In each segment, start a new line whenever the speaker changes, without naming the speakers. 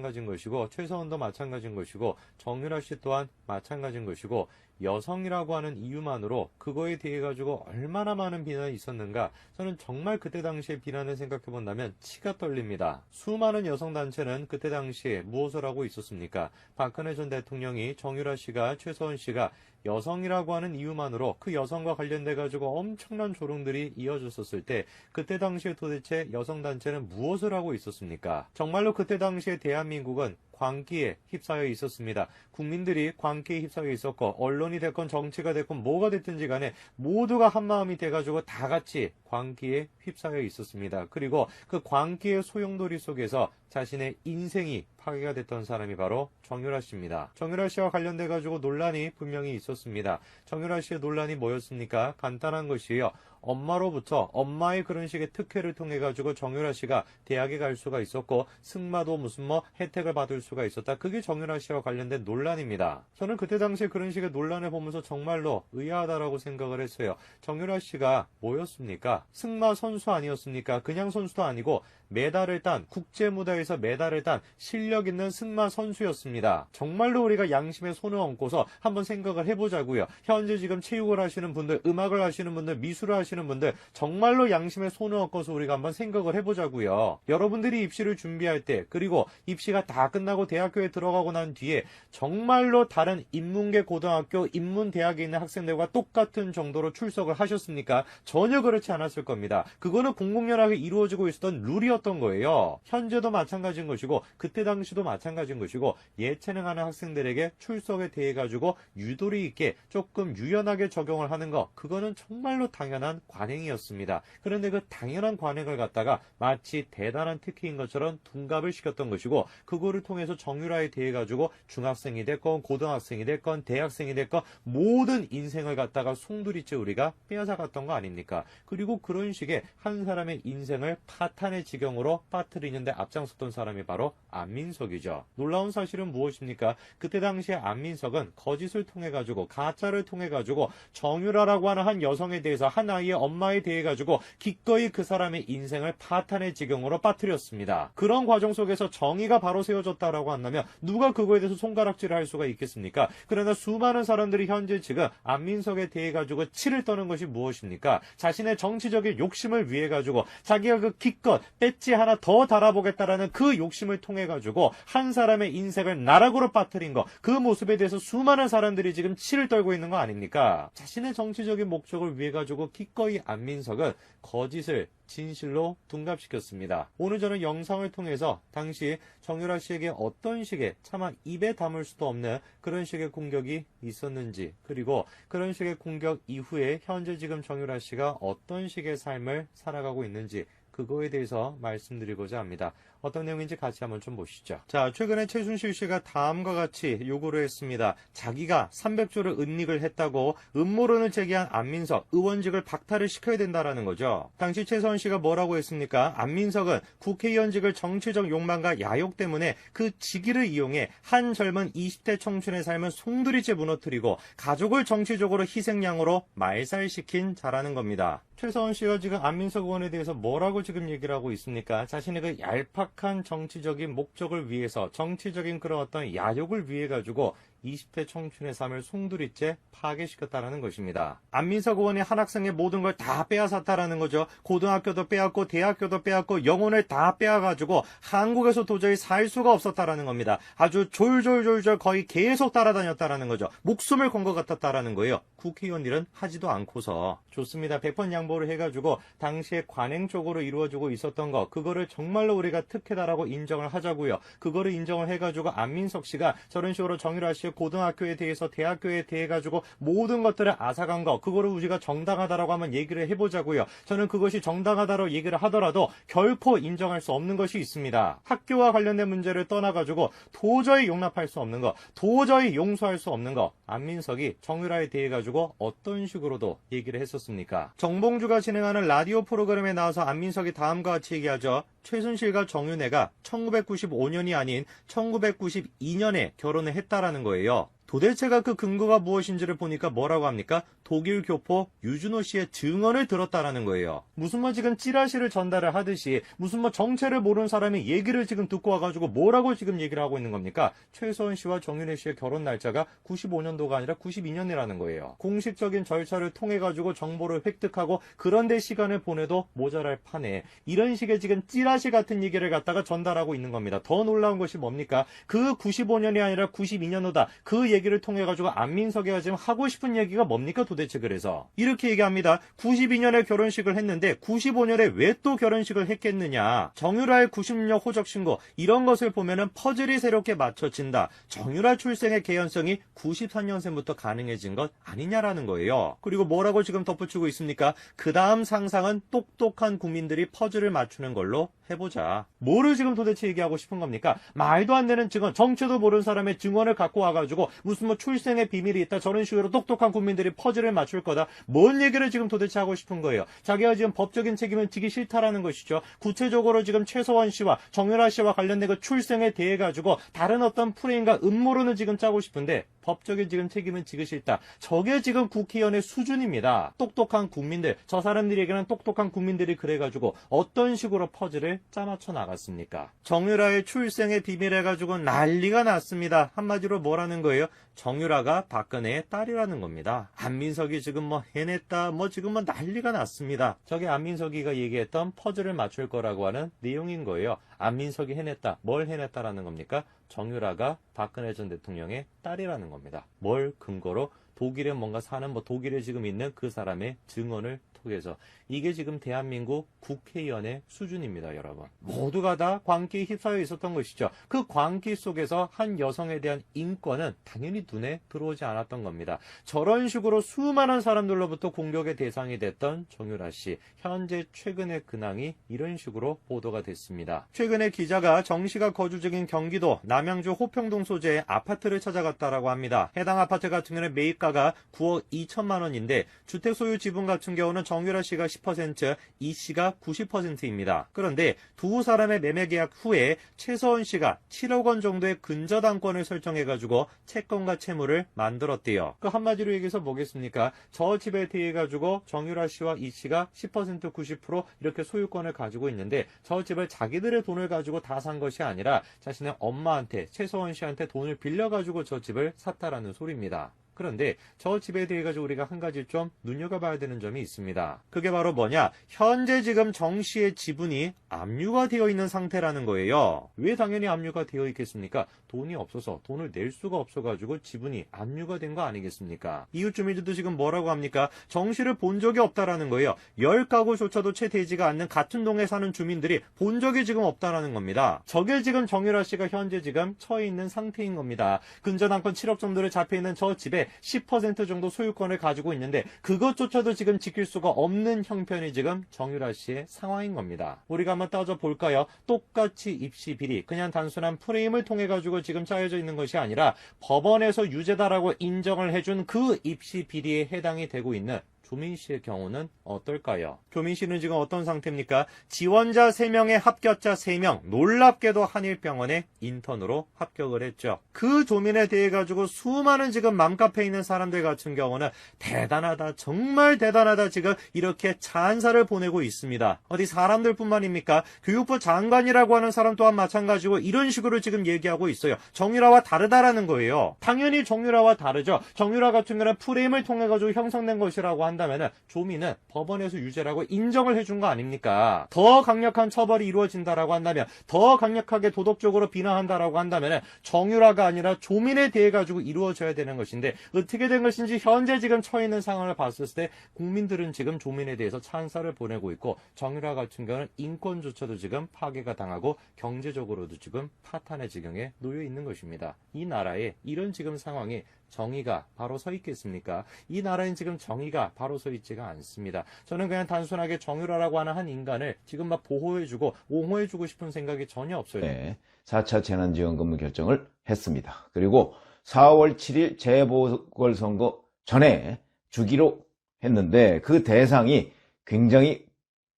마찬가지인 것이고 최서원도 마찬가지인 것이고 정유라 씨 또한 마찬가지인 것이고 여성이라고 하는 이유만으로 그거에 대해 가지고 얼마나 많은 비난이 있었는가 저는 정말 그때 당시의 비난을 생각해 본다면 치가 떨립니다. 수많은 여성 단체는 그때 당시에 무엇을 하고 있었습니까? 박근혜 전 대통령이 정유라 씨가 최서원 씨가 여성이라고 하는 이유만으로 그 여성과 관련돼 가지고 엄청난 조롱들이 이어졌었을 때 그때 당시에 도대체 여성 단체는 무엇을 하고 있었습니까? 정말로 그때 당시에 대한민국은 광기에 휩싸여 있었습니다. 국민들이 광기에 휩싸여 있었고 언론이 됐건 정치가 됐건 뭐가 됐든지 간에 모두가 한 마음이 돼가지고 다 같이 광기에 휩싸여 있었습니다. 그리고 그 광기의 소용돌이 속에서 자신의 인생이 파괴가 됐던 사람이 바로 정유라 씨입니다. 정유라 씨와 관련돼 가지고 논란이 분명히 있었습니다. 정유라 씨의 논란이 뭐였습니까? 간단한 것이에요. 엄마로부터 엄마의 그런 식의 특혜를 통해 가지고 정유라 씨가 대학에 갈 수가 있었고 승마도 무슨 뭐 혜택을 받을 수가 있었다. 그게 정유라 씨와 관련된 논란입니다. 저는 그때 당시에 그런 식의 논란을 보면서 정말로 의아하다라고 생각을 했어요. 정유라 씨가 뭐였습니까? 승마 선수 아니었습니까? 그냥 선수도 아니고 메달을 딴 국제 무대에서 메달을 딴 실력 있는 승마 선수였습니다. 정말로 우리가 양심에 손을 얹고서 한번 생각을 해보자고요. 현재 지금 체육을 하시는 분들, 음악을 하시는 분들, 미술을 하시는 분들 정말로 양심에 손을 얹고서 우리가 한번 생각을 해보자고요. 여러분들이 입시를 준비할 때 그리고 입시가 다 끝나고 대학교에 들어가고 난 뒤에 정말로 다른 인문계 고등학교, 인문대학에 있는 학생들과 똑같은 정도로 출석을 하셨습니까? 전혀 그렇지 않았을 겁니다. 그거는 공공연하게 이루어지고 있었던 룰이었 던 거예요. 현재도 마찬가지인 것이고 그때 당시도 마찬가지인 것이고 예체능하는 학생들에게 출석에 대해 가지고 유도리 있게 조금 유연하게 적용을 하는 거 그거는 정말로 당연한 관행이었습니다. 그런데 그 당연한 관행을 갖다가 마치 대단한 특혜인 것처럼 둔갑을 시켰던 것이고 그거를 통해서 정유라에 대해 가지고 중학생이 됐건 고등학생이 됐건 대학생이 됐건 모든 인생을 갖다가 송두리째 우리가 빼앗아갔던 거 아닙니까? 그리고 그런 식의 한 사람의 인생을 파탄의 지경 으로 빠뜨리는데 앞장섰던 사람이 바로 안민석이죠. 놀라운 사실은 무엇입니까? 그때 당시에 안민석은 거짓을 통해 가지고 가짜를 통해 가지고 정유라라고 하는 한 여성에 대해서 한 아이의 엄마에 대해 가지고 기꺼이 그 사람의 인생을 파탄의 지경으로 빠뜨렸습니다. 그런 과정 속에서 정의가 바로 세워졌다라고 한다면 누가 그거에 대해서 손가락질을 할 수가 있겠습니까? 그러나 수많은 사람들이 현재 지금 안민석에 대해 가지고 치를 떠는 것이 무엇입니까? 자신의 정치적인 욕심을 위해 가지고 자기가 그 기껏 배지 하나 더 달아보겠다라는 그 욕심을 통해 가지고 한 사람의 인생을 나락으로 빠뜨린 거 그 모습에 대해서 수많은 사람들이 지금 치를 떨고 있는 거 아닙니까? 자신의 정치적인 목적을 위해 가지고 기꺼이 안민석은 거짓을 진실로 둔갑시켰습니다. 오늘 저는 영상을 통해서 당시 정유라 씨에게 어떤 식의 차마 입에 담을 수도 없는 그런 식의 공격이 있었는지 그리고 그런 식의 공격 이후에 현재 지금 정유라 씨가 어떤 식의 삶을 살아가고 있는지 그거에 대해서 말씀드리고자 합니다. 어떤 내용인지 같이 한번 좀 보시죠. 자, 최근에 최순실 씨가 다음과 같이 요구를 했습니다. 자기가 300조를 은닉을 했다고 음모론을 제기한 안민석 의원직을 박탈을 시켜야 된다라는 거죠. 당시 최서원 씨가 뭐라고 했습니까? 안민석은 국회의원직을 정치적 욕망과 야욕 때문에 그 직위를 이용해 한 젊은 20대 청춘의 삶을 송두리째 무너뜨리고 가족을 정치적으로 희생양으로 말살시킨 자라는 겁니다. 최서원 씨가 지금 안민석 의원에 대해서 뭐라고 지금 얘기를 하고 있습니까? 자신의 그 얄팍한 정치적인 목적을 위해서 정치적인 그런 어떤 야욕을 위해 가지고 20대 청춘의 삶을 송두리째 파괴시켰다는 것입니다. 안민석 의원이 한 학생의 모든 걸 다 빼앗았다라는 거죠. 고등학교도 빼앗고 대학교도 빼앗고 영혼을 다 빼앗가지고 한국에서 도저히 살 수가 없었다라는 겁니다. 아주 졸졸졸졸 거의 계속 따라다녔다라는 거죠. 목숨을 건 것 같았다라는 거예요. 국회의원 일은 하지도 않고서 좋습니다. 100번 양보를 해가지고 당시에 관행 적으로 이루어지고 있었던 거 그거를 정말로 우리가 특혜다라고 인정을 하자고요. 그거를 인정을 해가지고 안민석 씨가 저런 식으로 정유라 씨의 고 등학교에 대해서 대학교에 대해 가지고 모든 것들을 앗아간 거 그거를 우리가 정당하다라고 한번 얘기를 해보자고요. 저는 그것이 정당하다고 얘기를 하더라도 결코 인정할 수 없는 것이 있습니다. 학교와 관련된 문제를 떠나가지고 도저히 용납할 수 없는 거, 도저히 용서할 수 없는 거. 안민석이 정유라에 대해 가지고 어떤 식으로도 얘기를 했었습니까? 정봉주가 진행하는 라디오 프로그램에 나와서 안민석이 다음과 같이 얘기하죠. 최순실과 정윤회가 1995년이 아닌 1992년에 결혼을 했다라는 거예요. 거예요. 도대체가 그 근거가 무엇인지를 보니까 뭐라고 합니까? 독일 교포 유준호 씨의 증언을 들었다라는 거예요. 무슨 뭐 지금 찌라시를 전달을 하듯이 무슨 뭐 정체를 모르는 사람이 얘기를 지금 듣고 와가지고 뭐라고 지금 얘기를 하고 있는 겁니까? 최서원 씨와 정윤혜 씨의 결혼 날짜가 95년도가 아니라 92년이라는 거예요. 공식적인 절차를 통해 가지고 정보를 획득하고 그런데 시간을 보내도 모자랄 판에 이런 식의 지금 찌라시 같은 얘기를 갖다가 전달하고 있는 겁니다. 더 놀라운 것이 뭡니까? 그 95년이 아니라 92년도다. 그 얘기 를 통해 가지고 안민석이가 지금 하고 싶은 얘기가 뭡니까 도대체 그래서 이렇게 얘기합니다. 92년에 결혼식을 했는데 95년에 왜 또 결혼식을 했겠느냐? 정유라의 90년 호적 신고 이런 것을 보면은 퍼즐이 새롭게 맞춰진다. 정유라 출생의 개연성이 94년생부터 가능해진 것 아니냐라는 거예요. 그리고 뭐라고 지금 덧붙이고 있습니까? 그 다음 상상은 똑똑한 국민들이 퍼즐을 맞추는 걸로 해보자. 뭐를 지금 도대체 얘기하고 싶은 겁니까? 말도 안 되는 증언, 정체도 모르는 사람의 증언을 갖고 와가지고 무슨 뭐 출생의 비밀이 있다 저런 식으로 똑똑한 국민들이 퍼즐을 맞출 거다. 뭔 얘기를 지금 도대체 하고 싶은 거예요? 자기가 지금 법적인 책임을 지기 싫다라는 것이죠. 구체적으로 지금 최서원 씨와 정유라 씨와 관련된 그 출생에 대해 가지고 다른 어떤 프레임과 음모론을 지금 짜고 싶은데 법적인 지금 책임은 지기 싫다. 저게 지금 국회의원의 수준입니다. 똑똑한 국민들, 저 사람들에게는 똑똑한 국민들이 그래가지고 어떤 식으로 퍼즐을 짜맞춰 나갔습니까? 정유라의 출생의 비밀 해가지고 난리가 났습니다. 한마디로 뭐라는 거예요? 정유라가 박근혜의 딸이라는 겁니다. 안민석이 지금 뭐 해냈다, 뭐 지금 뭐 난리가 났습니다. 저게 안민석이가 얘기했던 퍼즐을 맞출 거라고 하는 내용인 거예요. 안민석이 해냈다, 뭘 해냈다라는 겁니까? 정유라가 박근혜 전 대통령의 딸이라는 겁니다. 뭘 근거로 독일에 뭔가 사는 뭐 독일에 지금 있는 그 사람의 증언을 통해서 이게 지금 대한민국 국회의원의 수준입니다, 여러분. 모두가 다 광기에 휩싸여 있었던 것이죠. 그 광기 속에서 한 여성에 대한 인권은 당연히 눈에 들어오지 않았던 겁니다. 저런 식으로 수많은 사람들로부터 공격의 대상이 됐던 정유라 씨. 현재 최근의 근황이 이런 식으로 보도가 됐습니다. 최근에 기자가 정 씨가 거주 중인 경기도 남양주 호평동 소재의 아파트를 찾아갔다라고 합니다. 해당 아파트 같은 경우는 매입가 가 9억 2천만 원인데 주택 소유 지분 같은 경우는 정유라 씨가 10%, 이 씨가 90%입니다. 그런데 두 사람의 매매 계약 후에 최서원 씨가 7억 원 정도의 근저당권을 설정해가지고 채권과 채무를 만들었대요. 그 한마디로 얘기해서 뭐겠습니까? 저 집에 대해 가지고 정유라 씨와 이 씨가 10% 90% 이렇게 소유권을 가지고 있는데 저 집을 자기들의 돈을 가지고 다 산 것이 아니라 자신의 엄마한테 최서원 씨한테 돈을 빌려 가지고 저 집을 샀다라는 소리입니다. 그런데 저 집에 대해 가지고 우리가 한 가지 좀 눈여겨봐야 되는 점이 있습니다. 그게 바로 뭐냐? 현재 지금 정 씨의 지분이 압류가 되어 있는 상태라는 거예요. 왜 당연히 압류가 되어 있겠습니까? 돈이 없어서 돈을 낼 수가 없어가지고 지분이 압류가 된 거 아니겠습니까? 이웃 주민들도 지금 뭐라고 합니까? 정 씨를 본 적이 없다라는 거예요. 열 가구조차도 채 되지가 않는 같은 동에 사는 주민들이 본 적이 지금 없다라는 겁니다. 저게 지금 정유라 씨가 현재 지금 처해 있는 상태인 겁니다. 근저당권 7억 정도를 잡혀 있는 저 집에 10% 정도 소유권을 가지고 있는데 그것조차도 지금 지킬 수가 없는 형편이 지금 정유라 씨의 상황인 겁니다. 우리가 한번 따져 볼까요? 똑같이 입시 비리 그냥 단순한 프레임을 통해 가지고 지금 짜여져 있는 것이 아니라 법원에서 유죄다라고 인정을 해준 그 입시 비리에 해당이 되고 있는 조민 씨의 경우는 어떨까요? 조민 씨는 지금 어떤 상태입니까? 지원자 3명에 합격자 3명, 놀랍게도 한일병원에 인턴으로 합격을 했죠. 그 조민에 대해 가지고 수많은 지금 맘카페에 있는 사람들 같은 경우는 대단하다, 정말 대단하다 지금 이렇게 찬사를 보내고 있습니다. 어디 사람들 뿐만입니까? 교육부 장관이라고 하는 사람 또한 마찬가지고 이런 식으로 지금 얘기하고 있어요. 정유라와 다르다라는 거예요. 당연히 정유라와 다르죠. 정유라 같은 경우는 프레임을 통해 가지고 형성된 것이라고 한다 면은 조민은 법원에서 유죄라고 인정을 해준 거 아닙니까? 더 강력한 처벌이 이루어진다라고 한다면 더 강력하게 도덕적으로 비난한다라고 한다면은 정유라가 아니라 조민에 대해 가지고 이루어져야 되는 것인데 어떻게 된 것인지 현재 지금 처해 있는 상황을 봤을 때 국민들은 지금 조민에 대해서 찬사를 보내고 있고 정유라 같은 경우는 인권조차도 지금 파괴가 당하고 경제적으로도 지금 파탄의 지경에 놓여 있는 것입니다. 이 나라에 이런 지금 상황이 정의가 바로 서 있겠습니까? 이 나라엔 지금 정의가 바로 서 있지가 않습니다. 저는 그냥 단순하게 정유라라고 하는 한 인간을 지금 막 보호해주고 옹호해주고 싶은 생각이 전혀 없어요.
네, 4차 재난지원금을 결정을 했습니다. 그리고 4월 7일 재보궐선거 전에 주기로 했는데 그 대상이 굉장히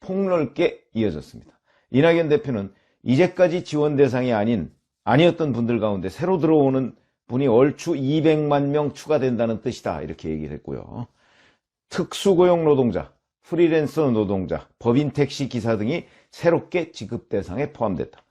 폭넓게 이어졌습니다. 이낙연 대표는 이제까지 지원 대상이 아닌 아니었던 분들 가운데 새로 들어오는 분이 얼추 200만 명 추가된다는 뜻이다. 이렇게 얘기를 했고요. 특수고용 노동자, 프리랜서 노동자, 법인 택시 기사 등이 새롭게 지급 대상에 포함됐다.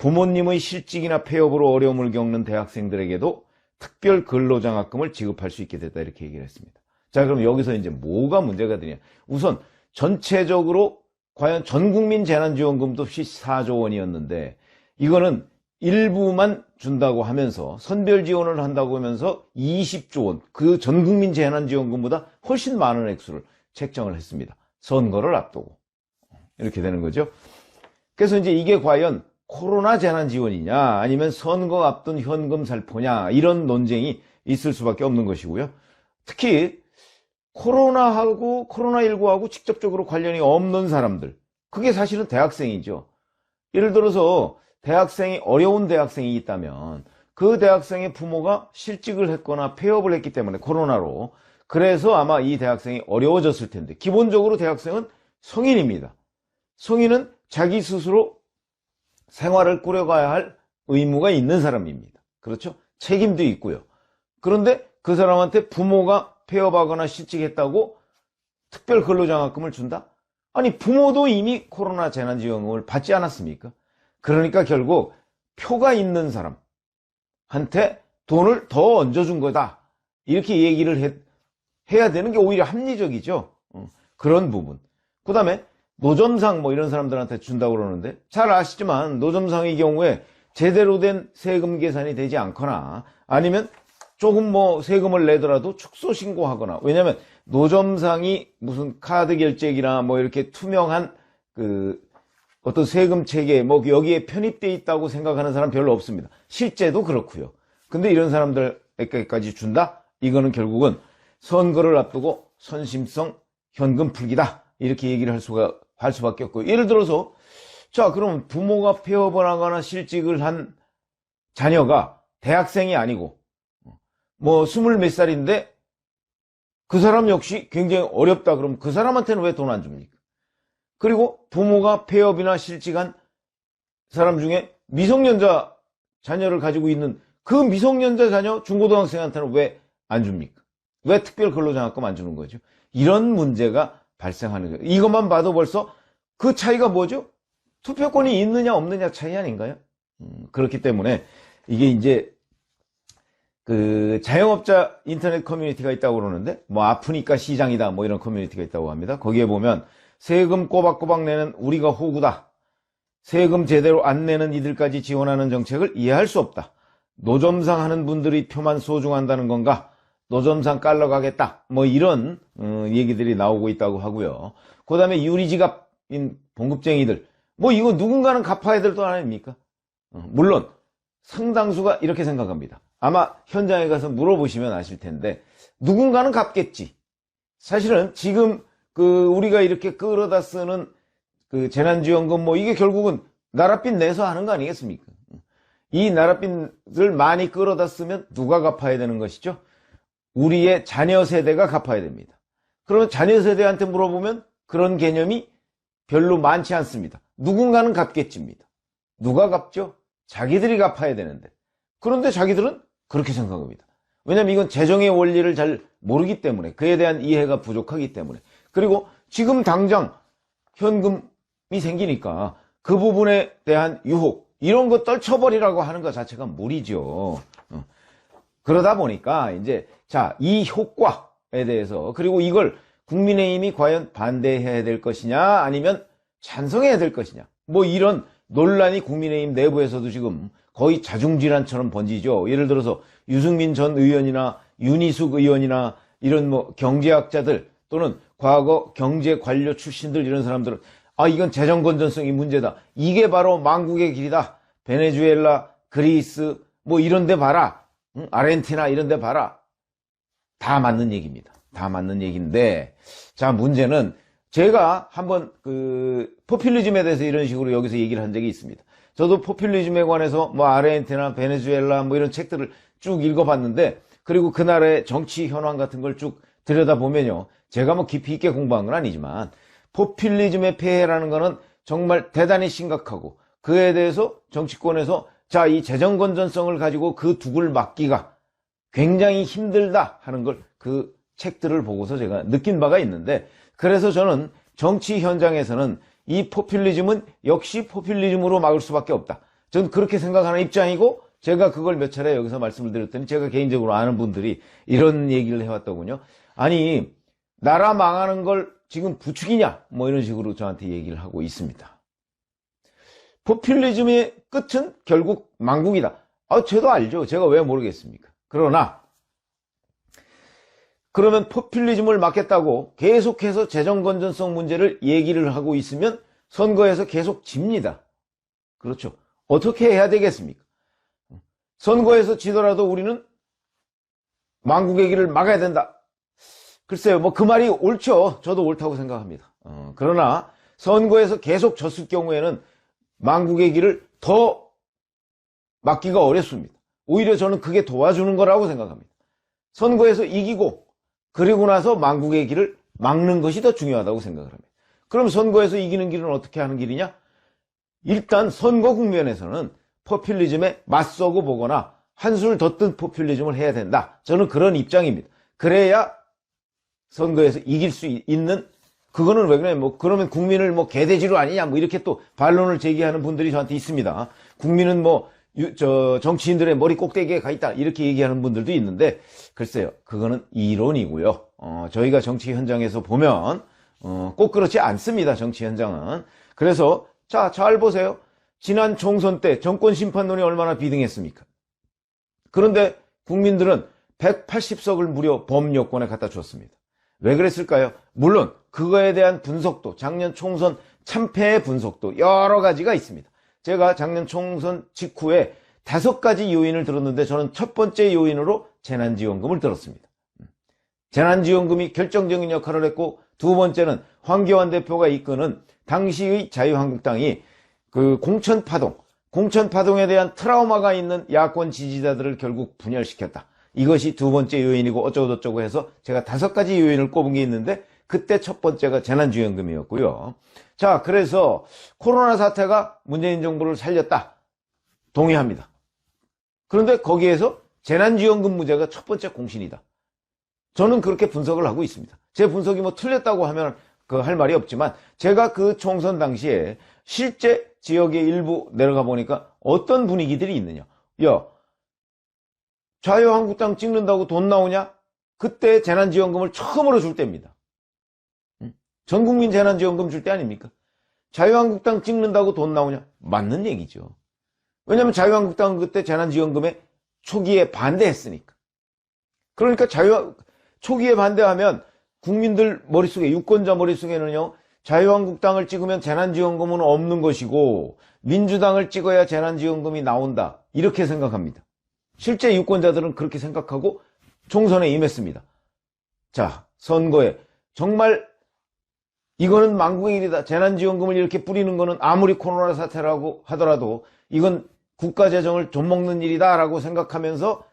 부모님의 실직이나 폐업으로 어려움을 겪는 대학생들에게도 특별 근로장학금을 지급할 수 있게 됐다. 이렇게 얘기를 했습니다. 자, 그럼 여기서 이제 뭐가 문제가 되냐? 우선 전체적으로 과연 전 국민 재난지원금도 14조 원이었는데 이거는 일부만 준다고 하면서 선별 지원을 한다고 하면서 20조 원, 그 전 국민 재난지원금보다 훨씬 많은 액수를 책정을 했습니다. 선거를 앞두고. 이렇게 되는 거죠. 그래서 이제 이게 과연 코로나 재난 지원이냐 아니면 선거 앞둔 현금 살포냐 이런 논쟁이 있을 수밖에 없는 것이고요. 특히 코로나하고 코로나19하고 직접적으로 관련이 없는 사람들 그게 사실은 대학생이죠. 예를 들어서 대학생이 어려운 대학생이 있다면 그 대학생의 부모가 실직을 했거나 폐업을 했기 때문에 코로나로 그래서 아마 이 대학생이 어려워졌을 텐데 기본적으로 대학생은 성인입니다. 성인은 자기 스스로 생활을 꾸려가야 할 의무가 있는 사람입니다. 그렇죠? 책임도 있고요. 그런데 그 사람한테 부모가 폐업하거나 실직했다고 특별 근로장학금을 준다? 아니 부모도 이미 코로나 재난지원금을 받지 않았습니까? 그러니까 결국 표가 있는 사람한테 돈을 더 얹어준 거다. 이렇게 얘기를 해, 해야 되는 게 오히려 합리적이죠. 어, 그런 부분. 그 다음에 노점상 뭐 이런 사람들한테 준다고 그러는데 잘 아시지만 노점상의 경우에 제대로 된 세금 계산이 되지 않거나 아니면 조금 뭐 세금을 내더라도 축소 신고하거나 왜냐하면 노점상이 무슨 카드 결제기나 뭐 이렇게 투명한 그 어떤 세금 체계 뭐 여기에 편입돼 있다고 생각하는 사람 별로 없습니다. 실제도 그렇고요. 근데 이런 사람들에게까지 준다? 이거는 결국은 선거를 앞두고 선심성 현금 풀기다. 이렇게 얘기를 할 수가 할 수밖에 없고요. 예를 들어서 자, 그럼 부모가 폐업을 하거나 실직을 한 자녀가 대학생이 아니고 뭐 스물 몇 살인데 그 사람 역시 굉장히 어렵다 그러면 그 사람한테는 왜 돈 안 줍니까? 그리고 부모가 폐업이나 실직한 사람 중에 미성년자 자녀를 가지고 있는 그 미성년자 자녀 중고등학생한테는 왜 안 줍니까? 왜 특별 근로장학금 안 주는 거죠? 이런 문제가 발생하는 거예요. 이것만 봐도 벌써 그 차이가 뭐죠? 투표권이 있느냐 없느냐 차이 아닌가요? 음, 그렇기 때문에 이게 이제 그 자영업자 인터넷 커뮤니티가 있다고 그러는데 뭐 아프니까 시장이다 뭐 이런 커뮤니티가 있다고 합니다. 거기에 보면 세금 꼬박꼬박 내는 우리가 호구다. 세금 제대로 안 내는 이들까지 지원하는 정책을 이해할 수 없다. 노점상 하는 분들이 표만 소중한다는 건가? 노점상 깔러 가겠다. 뭐 이런 어, 얘기들이 나오고 있다고 하고요. 그 다음에 유리지갑인 봉급쟁이들. 뭐 이거 누군가는 갚아야 될 돈 아닙니까? 어, 물론 상당수가 이렇게 생각합니다. 아마 현장에 가서 물어보시면 아실 텐데 누군가는 갚겠지. 사실은 지금 그 우리가 이렇게 끌어다 쓰는 그 재난지원금 뭐 이게 결국은 나랏빚 내서 하는 거 아니겠습니까? 이 나랏빚을 많이 끌어다 쓰면 누가 갚아야 되는 것이죠? 우리의 자녀 세대가 갚아야 됩니다. 그러면 자녀 세대한테 물어보면 그런 개념이 별로 많지 않습니다. 누군가는 갚겠지입니다. 누가 갚죠? 자기들이 갚아야 되는데. 그런데 자기들은 그렇게 생각합니다. 왜냐하면 이건 재정의 원리를 잘 모르기 때문에 그에 대한 이해가 부족하기 때문에 그리고 지금 당장 현금이 생기니까 그 부분에 대한 유혹 이런 거 떨쳐버리라고 하는 것 자체가 무리죠. 어. 그러다 보니까 이제 자 이 효과에 대해서 그리고 이걸 국민의힘이 과연 반대해야 될 것이냐 아니면 찬성해야 될 것이냐 뭐 이런 논란이 국민의힘 내부에서도 지금 거의 자중질환처럼 번지죠. 예를 들어서 유승민 전 의원이나 윤희숙 의원이나 이런 뭐 경제학자들 또는 과거 경제 관료 출신들 이런 사람들은 아 이건 재정 건전성이 문제다. 이게 바로 망국의 길이다. 베네수엘라, 그리스 뭐 이런 데 봐라. 응? 아르헨티나 이런 데 봐라. 다 맞는 얘기입니다. 다 맞는 얘기인데 자 문제는 제가 한번 그 포퓰리즘에 대해서 이런 식으로 여기서 얘기를 한 적이 있습니다. 저도 포퓰리즘에 관해서 뭐 아르헨티나, 베네수엘라 뭐 이런 책들을 쭉 읽어봤는데 그리고 그 나라의 정치 현황 같은 걸쭉 들여다보면요. 제가 뭐 깊이 있게 공부한 건 아니지만 포퓰리즘의 폐해라는 거는 정말 대단히 심각하고 그에 대해서 정치권에서 자, 이 재정 건전성을 가지고 그 둑을 막기가 굉장히 힘들다 하는 걸 그 책들을 보고서 제가 느낀 바가 있는데 그래서 저는 정치 현장에서는 이 포퓰리즘은 역시 포퓰리즘으로 막을 수밖에 없다. 저는 그렇게 생각하는 입장이고 제가 그걸 몇 차례 여기서 말씀을 드렸더니 제가 개인적으로 아는 분들이 이런 얘기를 해왔더군요. 아니 나라 망하는 걸 지금 부추기냐 뭐 이런 식으로 저한테 얘기를 하고 있습니다. 포퓰리즘의 끝은 결국 망국이다. 아, 저도 알죠. 제가 왜 모르겠습니까? 그러나 그러면 포퓰리즘을 막겠다고 계속해서 재정 건전성 문제를 얘기를 하고 있으면 선거에서 계속 집니다. 그렇죠. 어떻게 해야 되겠습니까? 선거에서 지더라도 우리는 망국의 길을 막아야 된다. 글쎄요, 뭐 그 말이 옳죠. 저도 옳다고 생각합니다. 어, 그러나 선거에서 계속 졌을 경우에는 망국의 길을 더 막기가 어렵습니다. 오히려 저는 그게 도와주는 거라고 생각합니다. 선거에서 이기고 그리고 나서 망국의 길을 막는 것이 더 중요하다고 생각을 합니다. 그럼 선거에서 이기는 길은 어떻게 하는 길이냐? 일단 선거 국면에서는 포퓰리즘에 맞서고 보거나 한술 더 뜬 포퓰리즘을 해야 된다. 저는 그런 입장입니다. 그래야 선거에서 이길 수 있- 있는 그거는 왜 그래? 뭐 그러면 국민을 뭐 개돼지로 아니냐? 뭐 이렇게 또 반론을 제기하는 분들이 저한테 있습니다. 국민은 뭐 유- 저 정치인들의 머리 꼭대기에 가 있다 이렇게 얘기하는 분들도 있는데 글쎄요, 그거는 이론이고요. 어, 저희가 정치 현장에서 보면 어, 꼭 그렇지 않습니다. 정치 현장은 그래서 자 잘 보세요. 지난 총선 때 정권 심판론이 얼마나 비등했습니까? 그런데 국민들은 180석을 무려 범여권에 갖다 주었습니다. 왜 그랬을까요? 물론 그거에 대한 분석도 작년 총선 참패의 분석도 여러 가지가 있습니다. 제가 작년 총선 직후에 다섯 가지 요인을 들었는데 저는 첫 번째 요인으로 재난지원금을 들었습니다. 재난지원금이 결정적인 역할을 했고 두 번째는 황교안 대표가 이끄는 당시의 자유한국당이 그 공천파동, 공천파동에 대한 트라우마가 있는 야권 지지자들을 결국 분열시켰다. 이것이 두 번째 요인이고 어쩌고저쩌고 해서 제가 다섯 가지 요인을 꼽은 게 있는데 그때 첫 번째가 재난지원금이었고요. 자, 그래서 코로나 사태가 문재인 정부를 살렸다. 동의합니다. 그런데 거기에서 재난지원금 문제가 첫 번째 공신이다. 저는 그렇게 분석을 하고 있습니다. 제 분석이 뭐 틀렸다고 하면 그 할 말이 없지만 제가 그 총선 당시에 실제 지역의 일부 내려가 보니까 어떤 분위기들이 있느냐. 야, 자유한국당 찍는다고 돈 나오냐? 그때 재난지원금을 처음으로 줄 때입니다. 응? 전 국민 재난지원금 줄 때 아닙니까? 자유한국당 찍는다고 돈 나오냐? 맞는 얘기죠. 왜냐하면 자유한국당은 그때 재난지원금에 초기에 반대했으니까. 그러니까 자유, 초기에 반대하면 국민들 머릿속에, 유권자 머릿속에는요, 자유한국당을 찍으면 재난지원금은 없는 것이고, 민주당을 찍어야 재난지원금이 나온다. 이렇게 생각합니다. 실제 유권자들은 그렇게 생각하고 총선에 임했습니다. 자, 선거에 정말 이거는 망국의 일이다. 재난지원금을 이렇게 뿌리는 거는 아무리 코로나 사태라고 하더라도 이건 국가 재정을 좀먹는 일이다 라고 생각하면서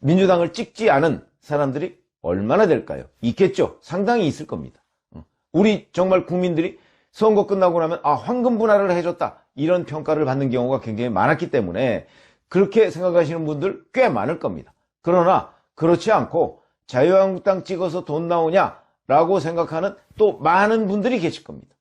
민주당을 찍지 않은 사람들이 얼마나 될까요? 있겠죠. 상당히 있을 겁니다. 어. 우리 정말 국민들이 선거 끝나고 나면 아 황금 분할을 해줬다 이런 평가를 받는 경우가 굉장히 많았기 때문에 그렇게 생각하시는 분들 꽤 많을 겁니다. 그러나 그렇지 않고 자유한국당 찍어서 돈 나오냐 라고 생각하는 또 많은 분들이 계실 겁니다.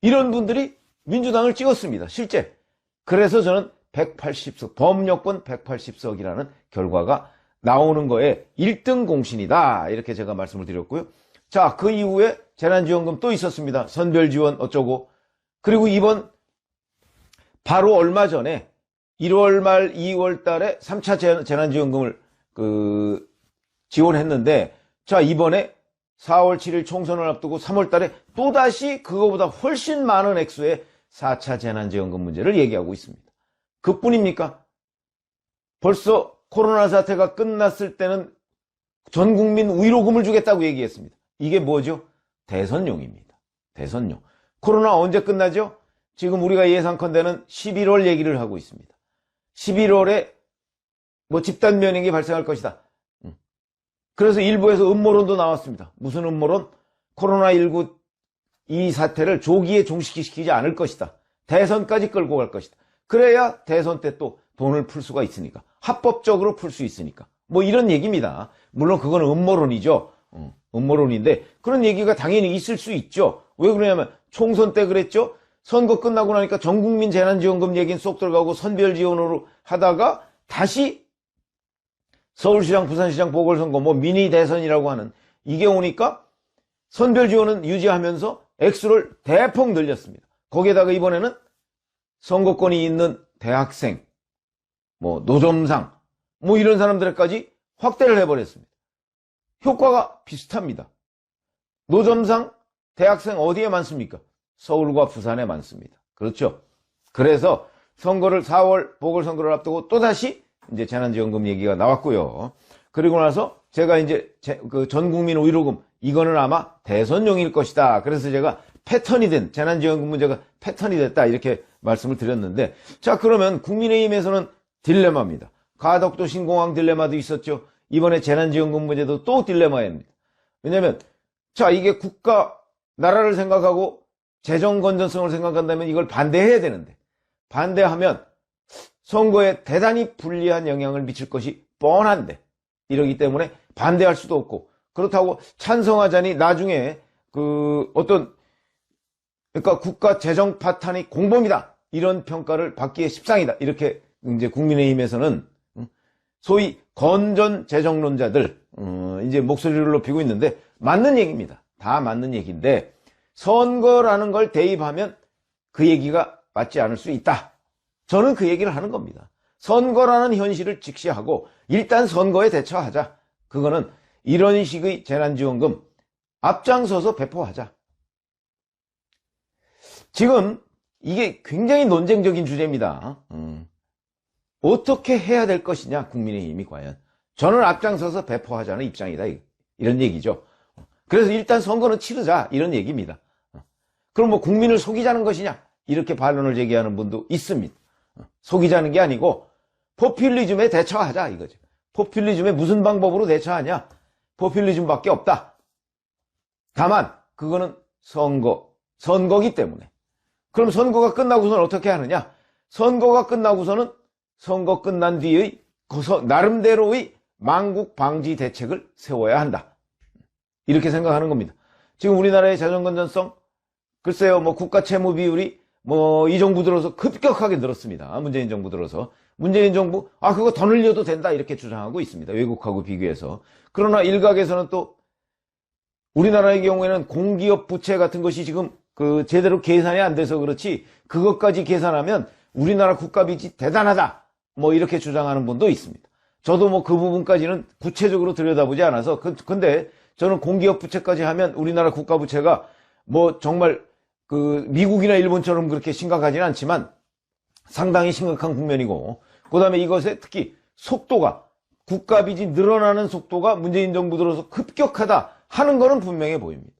이런 분들이 민주당을 찍었습니다. 실제. 그래서 저는 180석, 범여권 180석이라는 결과가 나오는 거에 1등 공신이다. 이렇게 제가 말씀을 드렸고요. 자, 그 이후에 재난지원금 또 있었습니다. 선별지원 어쩌고. 그리고 이번 바로 얼마 전에 1월 말 2월 달에 3차 재난지원금을 그 지원했는데 자, 이번에 4월 7일 총선을 앞두고 3월 달에 또다시 그거보다 훨씬 많은 액수의 4차 재난지원금 문제를 얘기하고 있습니다. 그뿐입니까? 벌써 코로나 사태가 끝났을 때는 전 국민 위로금을 주겠다고 얘기했습니다. 이게 뭐죠? 대선용입니다. 대선용. 코로나 언제 끝나죠? 지금 우리가 예상컨대는 11월 얘기를 하고 있습니다. 11월에 뭐 집단 면역이 발생할 것이다. 음. 그래서 일부에서 음모론도 나왔습니다. 무슨 음모론? 코로나19 이 사태를 조기에 종식시키지 않을 것이다. 대선까지 끌고 갈 것이다. 그래야 대선 때 또 돈을 풀 수가 있으니까. 합법적으로 풀 수 있으니까. 뭐 이런 얘기입니다. 물론 그건 음모론이죠. 어, 음모론인데 그런 얘기가 당연히 있을 수 있죠. 왜 그러냐면 총선 때 그랬죠. 선거 끝나고 나니까 전국민 재난지원금 얘기는 쏙 들어가고 선별 지원으로 하다가 다시 서울시장, 부산시장 보궐선거, 뭐 미니 대선이라고 하는 이게 오니까 선별 지원은 유지하면서 액수를 대폭 늘렸습니다. 거기에다가 이번에는 선거권이 있는 대학생, 뭐 노점상, 뭐 이런 사람들까지 확대를 해버렸습니다. 효과가 비슷합니다. 노점상, 대학생 어디에 많습니까? 서울과 부산에 많습니다. 그렇죠? 그래서 선거를 4월 보궐선거를 앞두고 또다시 이제 재난지원금 얘기가 나왔고요. 그리고 나서 제가 이제 제- 그 전국민 5.15금 이거는 아마 대선용일 것이다. 그래서 제가 패턴이 된 재난지원금 문제가 패턴이 됐다 이렇게 말씀을 드렸는데 자 그러면 국민의힘에서는 딜레마입니다. 가덕도 신공항 딜레마도 있었죠. 이번에 재난지원금 문제도 또 딜레마입니다. 왜냐하면 자 이게 국가 나라를 생각하고 재정 건전성을 생각한다면 이걸 반대해야 되는데 반대하면 선거에 대단히 불리한 영향을 미칠 것이 뻔한데 이러기 때문에 반대할 수도 없고 그렇다고 찬성하자니 나중에 그 어떤 그러니까 국가 재정 파탄이 공범이다 이런 평가를 받기에 십상이다 이렇게 이제 국민의힘에서는 음, 소위 건전 재정론자들 어, 이제 목소리를 높이고 있는데 맞는 얘기입니다. 다 맞는 얘기인데 선거라는 걸 대입하면 그 얘기가 맞지 않을 수 있다. 저는 그 얘기를 하는 겁니다. 선거라는 현실을 직시하고 일단 선거에 대처하자. 그거는 이런 식의 재난지원금 앞장서서 배포하자. 지금 이게 굉장히 논쟁적인 주제입니다. 음. 어떻게 해야 될 것이냐, 국민의힘이 과연. 저는 앞장서서 배포하자는 입장이다. 이- 이런 얘기죠. 그래서 일단 선거는 치르자. 이런 얘기입니다. 그럼 뭐 국민을 속이자는 것이냐? 이렇게 반론을 제기하는 분도 있습니다. 속이자는 게 아니고 포퓰리즘에 대처하자 이거죠. 포퓰리즘에 무슨 방법으로 대처하냐? 포퓰리즘밖에 없다. 다만 그거는 선거, 선거기 때문에. 그럼 선거가 끝나고서는 어떻게 하느냐? 선거가 끝나고서는 선거 끝난 뒤의 나름대로의 망국 방지 대책을 세워야 한다. 이렇게 생각하는 겁니다. 지금 우리나라의 재정 건전성 글쎄요, 뭐 국가 채무 비율이 뭐 이 정부 들어서 급격하게 늘었습니다. 문재인 정부 들어서. 문재인 정부, 아, 그거 더 늘려도 된다. 이렇게 주장하고 있습니다. 외국하고 비교해서. 그러나 일각에서는 또 우리나라의 경우에는 공기업 부채 같은 것이 지금 그 제대로 계산이 안 돼서 그렇지 그것까지 계산하면 우리나라 국가 빚이 대단하다. 뭐 이렇게 주장하는 분도 있습니다. 저도 뭐 그 부분까지는 구체적으로 들여다보지 않아서 그- 근데 저는 공기업 부채까지 하면 우리나라 국가 부채가 뭐 정말 그 미국이나 일본처럼 그렇게 심각하지는 않지만 상당히 심각한 국면이고 그 다음에 이것에 특히 속도가 국가 빚이 늘어나는 속도가 문재인 정부 들어서 급격하다 하는 거는 분명해 보입니다.